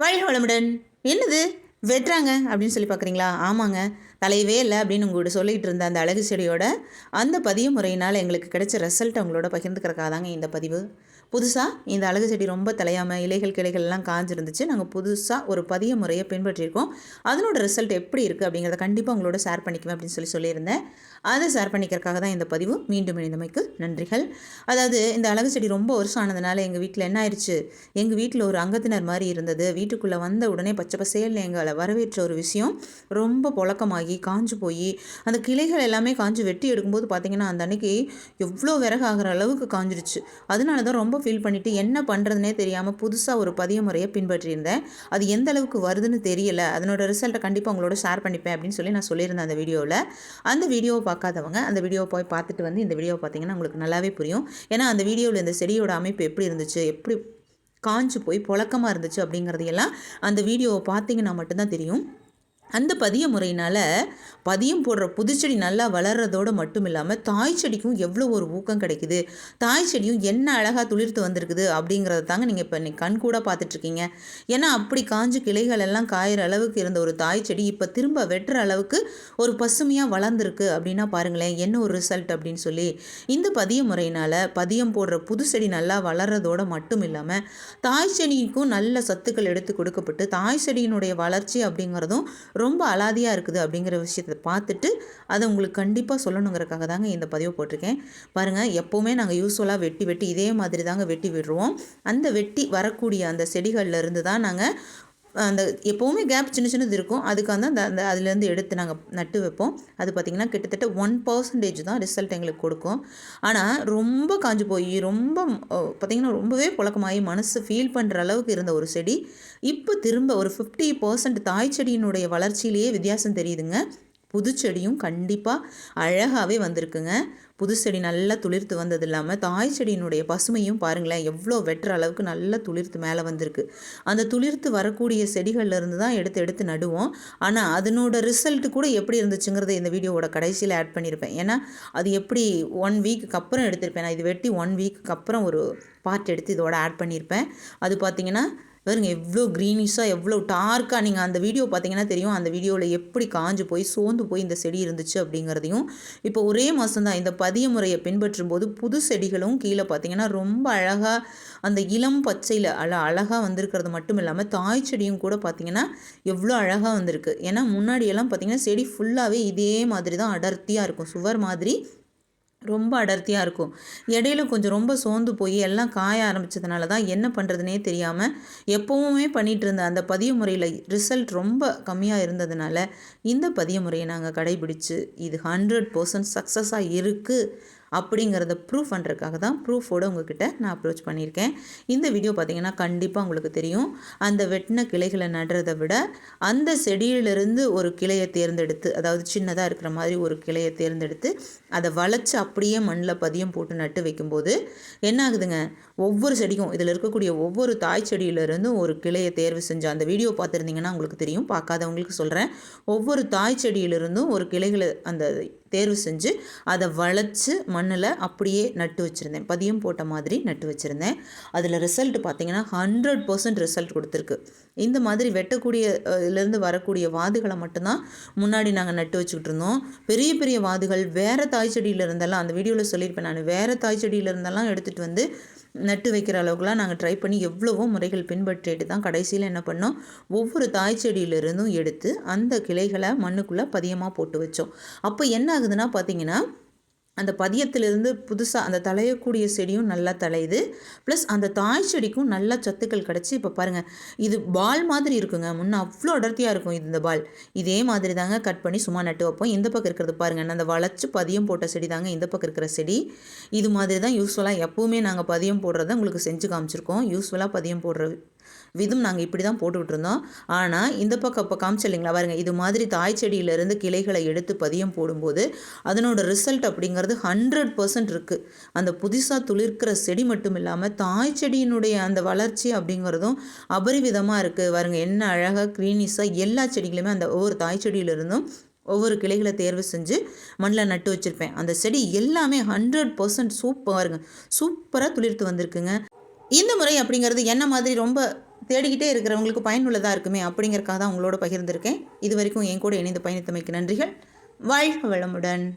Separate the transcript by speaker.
Speaker 1: வாழ்க வளமுடன் என்னது? வெட்டுறாங்க அப்படின்னு சொல்லி பார்க்குறீங்களா? ஆமாங்க. தலையவே இல்லை அப்படின்னு உங்கள்கிட்ட சொல்லிகிட்டு இருந்த அந்த அழகு செடியோட அந்த பதிய முறையினால் எங்களுக்கு கிடைச்ச ரிசல்ட் அவங்களோட பகிர்ந்துக்கிறக்காக தாங்க இந்த பதிவு. புதுசாக இந்த அழகு செடி ரொம்ப தலையாமல் இலைகள் கிளைகள்லாம் காஞ்சிருந்துச்சு. நாங்கள் புதுசாக ஒரு பதிய முறையை பின்பற்றியிருக்கோம். அதனோட ரிசல்ட் எப்படி இருக்குது அப்படிங்கிறத கண்டிப்பாக உங்களோட ஷேர் பண்ணிக்குவேன் அப்படின்னு சொல்லி சொல்லியிருந்தேன். அதை ஷேர் பண்ணிக்கிறதுக்காக தான் இந்த பதிவு மீண்டும் இணைந்தமைக்கு நன்றிகள். அதாவது இந்த அழகு செடி ரொம்ப வருஷம் ஆனதுனால எங்கள் வீட்டில் என்ன ஆயிடுச்சு எங்கள் வீட்டில் ஒரு அங்கத்தினர் மாதிரி இருந்தது. வீட்டுக்குள்ளே வந்த உடனே பச்சை பசேல் எங்களை வரவேற்ற ஒரு விஷயம் ரொம்ப புழக்கமாகி காஞ்சு போய் அந்த கிளைகள் எல்லாமே காஞ்சு வெட்டி எடுக்கும்போது பார்த்தீங்கன்னா அந்த அன்னைக்கு எவ்வளோ விறகு ஆகிற அளவுக்கு காஞ்சிருச்சு. அதனால தான் ரொம்ப ஃபீல் பண்ணிவிட்டு என்ன பண்ணுறதுனே தெரியாமல் புதுசாக ஒரு பதிய முறையை பின்பற்றியிருந்தேன். அது எந்த அளவுக்கு வருதுன்னு தெரியல. அதனோட ரிசல்ட்டை கண்டிப்பாக உங்களோட ஷேர் பண்ணிப்பேன் அப்படின்னு சொல்லி நான் சொல்லியிருந்தேன் அந்த வீடியோவில் அந்த வீடியோவை பார்க்காதவங்க அந்த வீடியோவை போய் பார்த்துட்டு வந்து இந்த வீடியோவை பார்த்தீங்கன்னா உங்களுக்கு நல்லாவே புரியும். ஏன்னா அந்த வீடியோவில் இந்த செடியோட அமைப்பு எப்படி இருந்துச்சு எப்படி காஞ்சு போய் புழக்கமாக இருந்துச்சு அப்படிங்கிறதையெல்லாம் அந்த வீடியோவை பார்த்தீங்கன்னா மட்டும்தான் தெரியும். அந்த பதிய முறையினால் பதியம் போடுற புதுச்செடி நல்லா வளர்கிறதோடு மட்டும் இல்லாமல் தாய் செடிக்கும் எவ்வளோ ஒரு ஊக்கம் கிடைக்குது? தாய் செடியும் என்ன அழகாக துளிர்த்து வந்திருக்குது அப்படிங்கிறத தாங்க நீங்கள் இப்போ கண் கூட பார்த்துட்ருக்கீங்க ஏன்னா அப்படி காஞ்சு கிளைகள் எல்லாம் காயிற அளவுக்கு இருந்த ஒரு தாய் செடி இப்போ திரும்ப வெட்டுற அளவுக்கு ஒரு பசுமையாக வளர்ந்துருக்கு அப்படின்னா பாருங்களேன் என்ன ஒரு ரிசல்ட் அப்படின்னு சொல்லி. இந்த பதிய முறையினால் பதியம் போடுற புது செடி நல்லா வளர்கிறதோடு மட்டும் இல்லாமல் தாய் செடிக்கும் நல்ல சத்துக்கள் எடுத்து கொடுக்கப்பட்டு தாய் செடியினுடைய வளர்ச்சி அப்படிங்கிறதும் ரொம்ப அலாதியாக இருக்குது அப்படிங்கிற விஷயத்தை பார்த்துட்டு அதை உங்களுக்கு கண்டிப்பாக சொல்லணுங்கிறக்காக தாங்க இந்த பதிவை போட்டிருக்கேன். பாருங்கள் எப்போவுமே நாங்கள் யூஸ்ஃபுல்லாக வெட்டி வெட்டி இதே மாதிரி தாங்க வெட்டி விடுவோம் அந்த வெட்டி வரக்கூடிய அந்த செடிகளில் இருந்து தான் நாங்கள் அந்த எப்போவுமே கேப் சின்ன சின்னது இருக்கும். அதுக்காக அந்த அந்த அதுலேருந்து எடுத்து நாங்கள் நட்டு வைப்போம். அது பார்த்திங்கன்னா கிட்டத்தட்ட ஒன் பர்சன்டேஜ் தான் ரிசல்ட் எங்களுக்கு கொடுக்கும். ஆனால் ரொம்ப காஞ்சு போய் ரொம்ப பார்த்திங்கன்னா ரொம்பவே புழக்கமாகி மனசு ஃபீல் பண்ணுற அளவுக்கு இருந்த ஒரு செடி. இப்போ திரும்ப ஒரு ஃபிஃப்டி பர்சன்ட் தாய் செடியினுடைய வளர்ச்சியிலேயே வித்தியாசம் தெரியுதுங்க. புது செடியும் கண்டிப்பாக அழகாகவே வந்திருக்குங்க. புது செடி நல்லா துளிர்த்து வந்தது இல்லாமல் தாய் செடியினுடைய பசுமையும் பாருங்களேன் எவ்வளோ வெட்டுற அளவுக்கு நல்லா துளிர்த்து மேலே வந்திருக்கு. அந்த துளிர்த்து வரக்கூடிய செடிகளில் இருந்து தான் எடுத்து எடுத்து நடுவோம். ஆனால் அதனோட ரிசல்ட் கூட எப்படி இருந்துச்சுங்கிறத இந்த வீடியோவோட கடைசியில் ஆட் பண்ணியிருப்பேன் ஏன்னா அது எப்படி ஒன் வீக்குக்கு அப்புறம் எடுத்திருப்பேன். நான் இது வெட்டி ஒன் வீக்குக்கு அப்புறம் ஒரு பார்ட் எடுத்து இதோட ஆட் பண்ணியிருப்பேன் அது பார்த்திங்கன்னா பாருங்க எவ்வளோ க்ரீனிஷாக எவ்வளோ டார்க்காக நீங்கள் அந்த வீடியோ பார்த்தீங்கன்னா தெரியும். அந்த வீடியோவில் எப்படி காஞ்சு போய் சோர்ந்து போய் இந்த செடி இருந்துச்சு அப்படிங்கிறதையும். இப்போ ஒரே மாதம் தான் இந்த பதிய முறையை பின்பற்றும் போது புது செடிகளும் கீழே பார்த்தீங்கன்னா ரொம்ப அழகாக அந்த இளம் பச்சையில் அழ அழகாக வந்திருக்கிறது மட்டும் இல்லாமல் தாய் செடியும் கூட பார்த்திங்கன்னா எவ்வளோ அழகாக வந்திருக்கு. ஏன்னா முன்னாடியெல்லாம் பார்த்திங்கன்னா செடி ஃபுல்லாகவே இதே மாதிரி தான் அடர்த்தியாக இருக்கும். சுவர் மாதிரி ரொம்ப அடர்த்தியாக இருக்கும். இடையில கொஞ்சம் ரொம்ப சோர்ந்து போய் எல்லாம் காய ஆரம்பித்ததுனால தான் என்ன பண்ணுறதுனே தெரியாமல் எப்போவுமே பண்ணிகிட்டு இருந்த அந்த பதிய முறையில் ரிசல்ட் ரொம்ப கம்மியாக இருந்ததுனால இந்த பதிய முறையை நாங்கள் கடைபிடிச்சு இது ஹண்ட்ரட் பர்சன்ட் சக்ஸஸாக இருக்குது அப்படிங்கிறத ப்ரூஃப் பண்ணுறதுக்காக தான் ப்ரூஃபோடு உங்ககிட்ட நான் அப்ரோச் பண்ணியிருக்கேன். இந்த வீடியோ பார்த்திங்கன்னா கண்டிப்பாக உங்களுக்கு தெரியும். அந்த வெட்டின கிளைகளை நடுறதை விட அந்த செடியிலிருந்து ஒரு கிளையை தேர்ந்தெடுத்து அதாவது சின்னதாக இருக்கிற மாதிரி ஒரு கிளையை தேர்ந்தெடுத்து அதை வளைச்சி அப்படியே மண்ணில் பதியம் போட்டு நட்டு வைக்கும்போது என்ன ஆகுதுங்க? ஒவ்வொரு செடியும் இதில் இருக்கக்கூடிய ஒவ்வொரு தாய் செடியிலிருந்தும் ஒரு கிளையை தேர்வு செஞ்சு அந்த வீடியோ பார்த்துருந்தீங்கன்னா உங்களுக்கு தெரியும். பார்க்காதவங்களுக்கு சொல்கிறேன் ஒவ்வொரு தாய் செடியிலிருந்தும் ஒரு கிளைகளை அந்த தேர்வு செஞ்சு அதை வளைச்சி மண்ணில் அப்படியே நட்டு வச்சுருந்தேன். பதியம் போட்ட மாதிரி நட்டு வச்சுருந்தேன். அதில் ரிசல்ட் பார்த்திங்கன்னா ஹண்ட்ரட் பர்சன்ட் ரிசல்ட் கொடுத்துருக்கு. இந்த மாதிரி வெட்டக்கூடிய இதுலேருந்து வரக்கூடிய வாதுகளை மட்டும்தான் முன்னாடி நாங்கள் நட்டு வச்சுக்கிட்டு இருந்தோம். பெரிய பெரிய வாதுகள் வேறு தாய் செடியில் இருந்தெல்லாம் அந்த வீடியோவில் சொல்லியிருப்பேன் நான் வேறு தாய் செடியில் இருந்தெல்லாம் எடுத்துகிட்டு வந்து நட்டு வைக்கிற அளவுக்குலாம் நாங்கள் ட்ரை பண்ணி எவ்வளவோ முறைகள் பின்பற்றிட்டு தான் கடைசியில் என்ன பண்ணோம்? ஒவ்வொரு தாய் செடியிலிருந்தும் எடுத்து அந்த கிளைகளை மண்ணுக்குள்ளே பதியமாக போட்டு வச்சோம். அப்போ என்ன ஆகுதுன்னா பார்த்தீங்கன்னா அந்த பதியத்திலிருந்து புதுசாக அந்த தலையக்கூடிய செடியும் நல்லா தலையுது. ப்ளஸ் அந்த தாய் செடிக்கும் நல்ல சத்துக்கள் கிடச்சி இப்போ பாருங்கள் இது பால் மாதிரி இருக்குங்க. முன்னே அவ்வளோ அடர்த்தியாக இருக்கும் இது இந்த பால். இதே மாதிரி தாங்க கட் பண்ணி சும்மா நட்டு வைப்போம். இந்த பக்கம் இருக்கிறது பாருங்கள் அந்த வளைச்சு பதியம் போட்ட செடி தாங்க இந்த பக்கம் இருக்கிற செடி. இது மாதிரி தான் யூஸ்ஃபுல்லாக எப்போவுமே நாங்கள் பதியம் போடுறத உங்களுக்கு செஞ்சு காமிச்சிருக்கோம். யூஸ்ஃபுல்லாக பதியம் போடுற விதும் நாங்கள் இப்படி தான் போட்டுக்கிட்டு இருந்தோம் ஆனால் இந்த பக்கம் இப்போ காமிச்சு இல்லைங்களா? பாருங்க இது மாதிரி தாய் செடியிலேருந்து கிளைகளை எடுத்து பதியம் போடும்போது அதனோட ரிசல்ட் அப்படிங்கிறது ஹண்ட்ரட் பர்சன்ட் இருக்குது அந்த புதுசாக துளிர்க்கிற செடி மட்டும் இல்லாமல் தாய் செடியினுடைய அந்த வளர்ச்சி அப்படிங்கிறதும் அபரிவிதமாக இருக்குது பாருங்க என்ன அழகாக க்ரீனிஸாக எல்லா செடிகளுமே அந்த ஒவ்வொரு தாய் செடியிலிருந்தும் ஒவ்வொரு கிளைகளை தேர்வு செஞ்சு மண்ணில் நட்டு வச்சுருப்பேன். அந்த செடி எல்லாமே ஹண்ட்ரட் பர்சன்ட் சூப்பராக சூப்பராக துளிர்த்து வந்திருக்குங்க. இந்த முறை அப்படிங்கிறது என்ன மாதிரி ரொம்ப தேடிக்கிட்டே இருக்கிறவங்களுக்கு பயனுள்ளதாக இருக்குமே அப்படிங்கிறக்காக தான் உங்களோட பகிர்ந்திருக்கேன். இது வரைக்கும் என் கூட இணைந்து பயணித்தமைக்கு நன்றிகள். வாழ்க வளமுடன்.